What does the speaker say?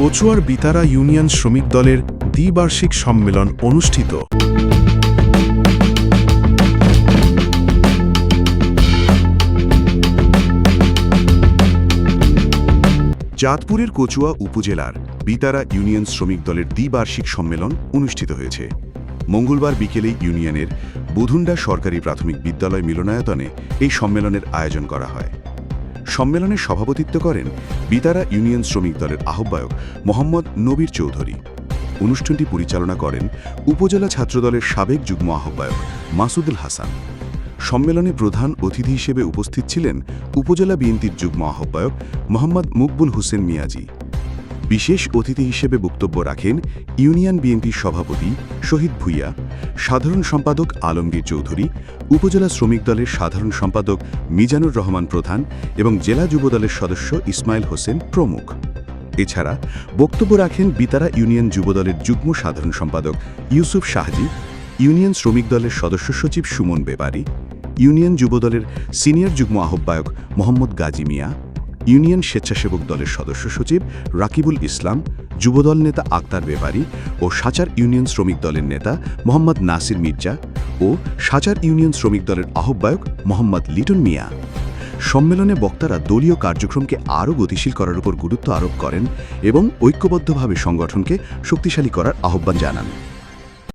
কচুয়ার Bitara union শ্রমিক দলের দ্বিবার্ষিক সম্মেলন অনুষ্ঠিত। চাঁদপুরের কচুয়া উপজেলার বিতারা ইউনিয়ন শ্রমিক দলের দ্বিবার্ষিক সম্মেলন অনুষ্ঠিত হয়েছে। মঙ্গলবার বিকেলে ইউনিয়নের বুধুন্ডা সরকারি প্রাথমিক বিদ্যালয় মিলনায়তনে এই সম্মেলনের আয়োজন করা হয়। সম্মেলনে সভাপতিত্ব করেন বিতারা ইউনিয়ন শ্রমিক দলের আহ্বায়ক মোহাম্মদ নবীর চৌধুরী। অনুষ্ঠানটি পরিচালনা করেন উপজেলা ছাত্রদলের সাবেক যুগ্ম আহ্বায়ক মাসুদুল হাসান। সম্মেলনে প্রধান অতিথি হিসেবে উপস্থিত ছিলেন উপজেলা বিএনপির যুগ্ম আহ্বায়ক মোহাম্মদ মুকবুল হোসেন মিয়াজি। বিশেষ অতিথি হিসেবে বক্তব্য রাখেন ইউনিয়ন বিএনপির সভাপতি শহীদ ভুইয়া, সাধারণ সম্পাদক আলমগীর চৌধুরী, উপজেলা শ্রমিক দলের সাধারণ সম্পাদক মিজানুর রহমান প্রধান এবং জেলা যুবদলের সদস্য ইসমাইল হোসেন প্রমুখ। এছাড়া বক্তব্য রাখেন বিতারা ইউনিয়ন যুবদলের যুগ্ম সাধারণ সম্পাদক ইউসুফ শাহজি, ইউনিয়ন শ্রমিক দলের সদস্য সচিব সুমন বেপারি ইউনিয়ন যুবদলের সিনিয়র যুগ্ম আহ্বায়ক মোহাম্মদ গাজী মিয়া ইউনিয়ন স্বেচ্ছাসেবক দলের সদস্য সচিব রাকিবুল ইসলাম, যুবদল নেতা আক্তার বেপারি ও সাচার ইউনিয়ন শ্রমিক দলের নেতা মোহাম্মদ নাসির মির্জা ও সাচার ইউনিয়ন শ্রমিক দলের আহ্বায়ক মোহাম্মদ লিটন মিয়া। সম্মেলনে বক্তারা দলীয় কার্যক্রমকে আরও গতিশীল করার উপর গুরুত্ব আরোপ করেন এবং ঐক্যবদ্ধভাবে সংগঠনকে শক্তিশালী করার আহ্বান জানান।